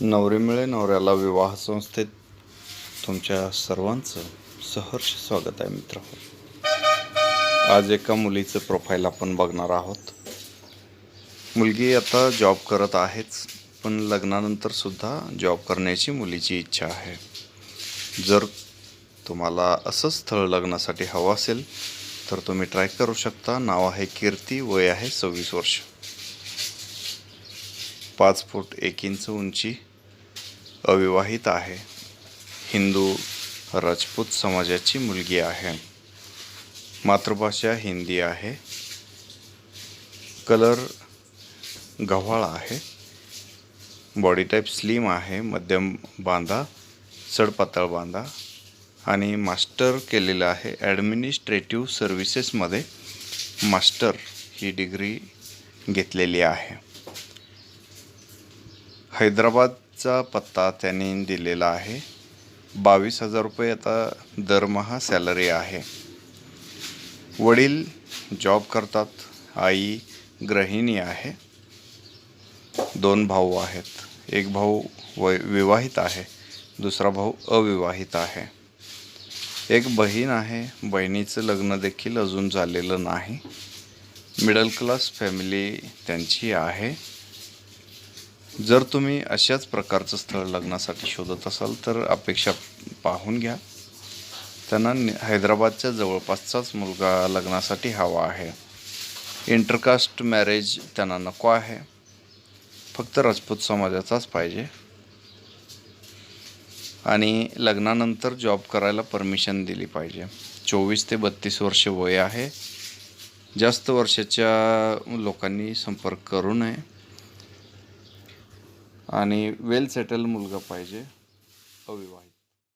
नवरी मिळे नवऱ्याला विवाह संस्थेत तुमच्या सर्वांचं सहर्ष स्वागत आहे मित्र. आज एका मुलीचं प्रोफाईल आपण बघणार आहोत. मुलगी आता जॉब करत आहेच पण लग्नानंतर सुद्धा जॉब करण्याची मुलीची इच्छा आहे. जर तुम्हाला असं स्थळ लग्नासाठी हवं असेल तर तुम्ही ट्राय करू शकता. नाव आहे कीर्ती वय आहे सव्वीस वर्ष. पाच फूट एक इंच उंची अविवाहित आहे. हिंदू राजपूत समाजाची मुलगी आहे. मातृभाषा हिंदी आहे. कलर गव्हाळा आहे. बॉडी टाईप स्लिम आहे. मध्यम बांधा चढपातळ बांधा आणि मास्टर केलेलं आहे ॲडमिनिस्ट्रेटिव्ह सर्व्हिसेसमध्ये मास्टर ही डिग्री घेतलेली आहे. हैदराबाद चा पत्ता त्यांनी दिलेला आहे. बावीस हजार रुपये आता दरमहा सॅलरी आहे. वडील जॉब करतात. आई गृहिणी आहे. दोन भाऊ आहेत. एक भाऊ वै विवाहित आहे. दुसरा भाऊ अविवाहित आहे. एक बहीण आहे. बहिणीचं लग्न देखील अजून झालेलं नाही. मिडल क्लास फॅमिली त्यांची आहे. जर तुम्ही अशाच प्रकारचं स्थळ लग्नासाठी शोधत असाल तर अपेक्षा पाहून घ्या. त्यांना हैदराबादच्या जवळपासचाच मुलगा लग्नासाठी हवा आहे. इंटरकास्ट मॅरेज त्यांना नको आहे. फक्त राजपूत समाजाचाच पाहिजे. आणि लग्नानंतर जॉब करायला परमिशन दिली पाहिजे. चोवीस ते बत्तीस वर्ष वय आहे. जास्त वर्षाच्या लोकांनी संपर्क करू नये. आणि वेल सेटल मुलगा पाहिजे अविवाहित.